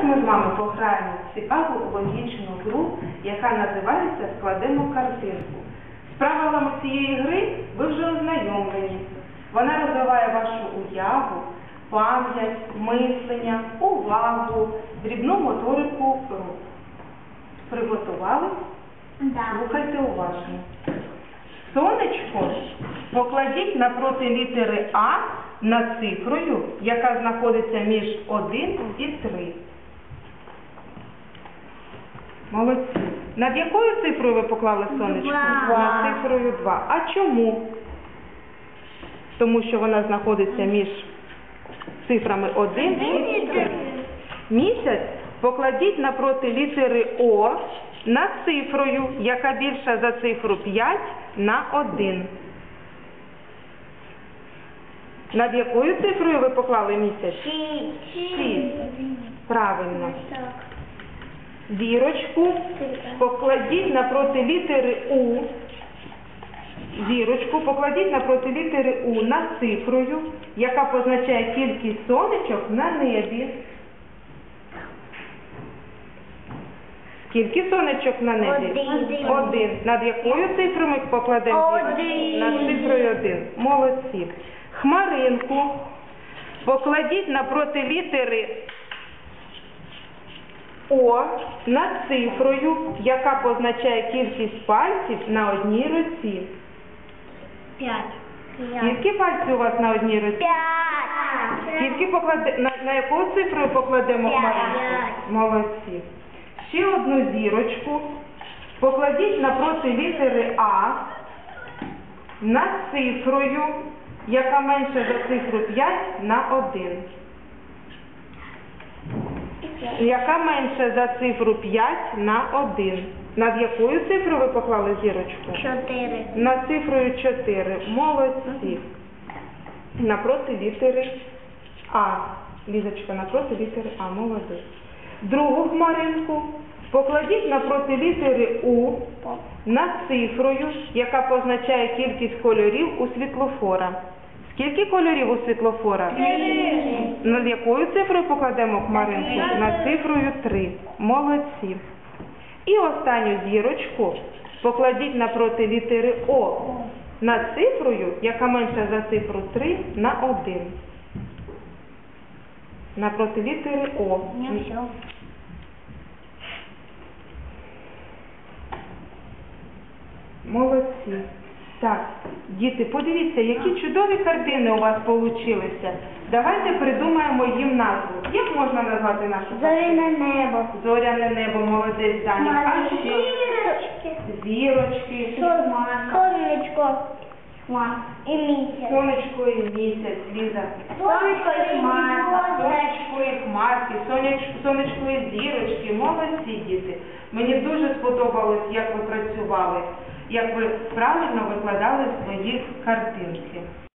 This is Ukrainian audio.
зараз ми з вами пограємо в цікаву логічну гру, яка називається Складемо картинку. З правилами цієї гри ви вже ознайомлені. Вона розвиває вашу уяву, пам'ять, мислення, увагу, дрібну моторику рук. Приготувались? Да. Слухайте уважно. Сонечко покладіть напроти літери А над цифрою, яка знаходиться між 1 і 3. Молодці. Над якою цифрою ви поклали сонечко? Два. Цифрою 2. А чому? Тому що вона знаходиться між цифрами 1 і 3. Місяць покладіть напроти літери О над цифрою, яка більша за цифру 5 на 1. Над якою цифрою ви поклали місяць? Шість. Правильно. Зірочку покладіть напроти літери У. Зірочку покладіть напроти літери У над цифрою, яка позначає кількість сонечок на небі. Скільки сонечок на небі? Один. Один. Над якою цифрою ми покладемо? Один. Над цифрою один. Молодці. Хмаринку покладіть напроти літери О над цифрою, яка позначає кількість пальців на одній руці. Пять. Скільки пальців у вас на одній руці? Пять. Скільки покладе на, на яку цифру покладемо П'ять. Молодці. Ще одну зірочку. Покладіть напроти літери А над цифрою, яка менша за цифру 5 на 1. Яка менша за цифру 5 на 1. Над якою цифрою ви поклали зірочку? Чотири. Над цифрою 4. Молодці. Напроти літери А. Лізочка, напроти літери А. Молодець. Другу хмаринку покладіть напроти літери У над цифрою, яка позначає кількість кольорів у світлофора. Скільки кольорів у світлофора? Над якою цифрою покладемо хмаринку? Над цифрою 3. Молодці. І останню зірочку покладіть напроти літери О над цифрою, яка менша за цифру 3 на 1. Напроти літери О. Молодці. Так, діти, подивіться, які чудові картини у вас получилися. Давайте придумаємо їм назву. Як можна назвати нашу картину? Зоряне небо. Зоряне небо, молодець Даня. А ще Зірочки. зірочки, Сонечко. І місяць. сонечко і місяць, Ліза. Сонечко і хмар. Сонечко і хмарки, сонечко, сонечко і зірочки. Молодці діти. Мені дуже сподобалось, як ви працювали, як ви правильно викладали свої картинки.